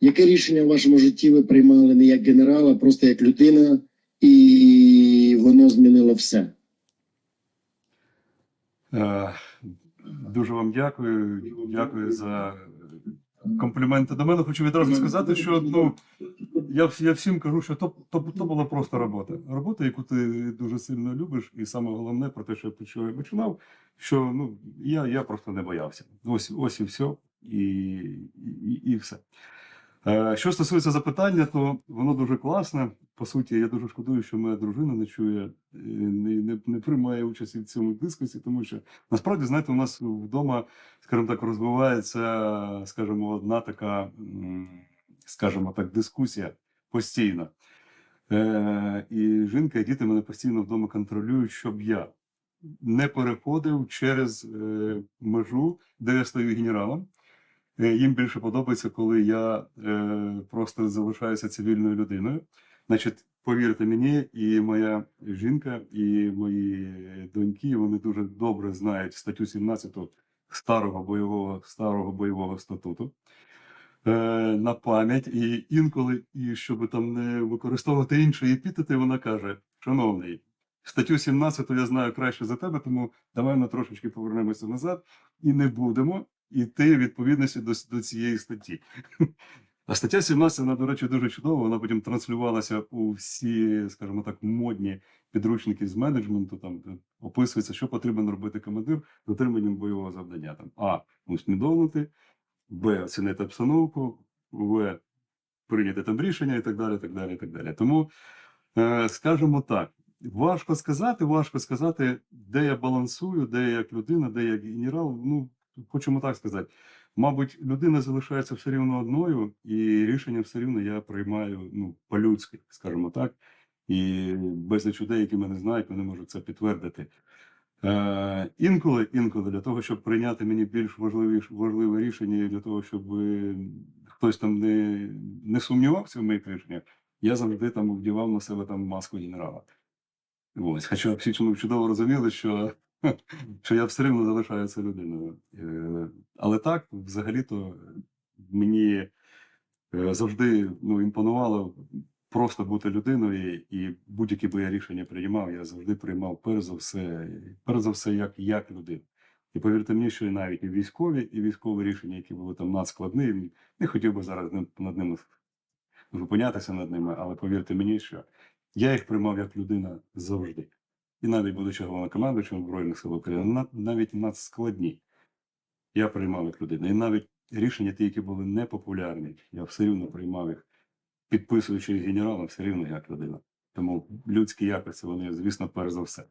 Яке рішення в вашому житті ви приймали не як генерал, а просто як людина, і воно змінило все? Е, Дуже вам дякую. Дякую за компліменти до мене. Хочу відразу сказати, що ну я, я всім кажу, що то, то, то була просто робота. Робота, яку ти дуже сильно любиш, і саме головне про те, що я чого я починав, що ну я, я просто не боявся. Ось ось і все, і, і, і все. Е, Що стосується запитання, то воно дуже класне. По суті, я дуже шкодую, що моя дружина не чує, е, не, не, не приймає участі в цьому дискусі, тому що насправді, знаєте, у нас вдома, скажімо так, розвивається, скажімо, одна така, скажімо так, дискусія постійна. Е, і жінка і діти мене постійно вдома контролюють, щоб я не переходив через е, межу, де я стою генералом. Е, Їм більше подобається, коли я е, просто залишаюся цивільною людиною. Значить, повірте мені, і моя жінка, і мої доньки, вони дуже добре знають статтю 17 старого бойового старого бойового статуту е, на пам'ять. І інколи, і щоб там не використовувати інші епітети, вона каже: Шановний, статтю 17 я знаю краще за тебе, тому давай ми трошечки повернемося назад і не будемо йти в відповідності до, до цієї статті. А стаття 17, вона, до речі, дуже чудова. Вона потім транслювалася у всі, скажімо так, модні підручники з менеджменту. Там де описується, що потрібно робити командир з отриманням бойового завдання. Там А. Усвідомити, Б. Оцінити обстановку, В. Прийняти там рішення і так далі. так далі, так далі. Тому, е, скажімо так, важко сказати, важко сказати, де я балансую, де я як людина, де я як генерал. Ну, хочемо так сказати. Мабуть, людина залишається все рівно одною, і рішення все рівно я приймаю ну, по-людськи, скажімо так. І безліч людей, які мене знають, вони можуть це підтвердити. Е, інколи, інколи для того, щоб прийняти мені більш важливі, важливе рішення, для того, щоб е, хтось там не, не сумнівався в моїх рішеннях, я завжди там вдівав на себе там маску генерала. Ось, хоча всі чому чудово розуміли, що, що я все рівно залишаюся людиною. Е, Але так, взагалі-то, мені е, завжди ну, імпонувало просто бути людиною, і будь-які би я рішення приймав, я завжди приймав перш за все, перш за все, як, як людина. І повірте мені, що навіть і військові, і військові рішення, які були там надскладні, не хотів би зараз над ними зупинятися над ними, але повірте мені, що я їх приймав як людина завжди. І навіть будучи головнокомандуючим Збройних сил України, нав- навіть надскладні, я приймав їх людини. І навіть рішення, ті, які були непопулярні, я все рівно приймав їх, підписуючи генералом, все рівно як людина. Тому людські якості, вони, звісно, перш за все.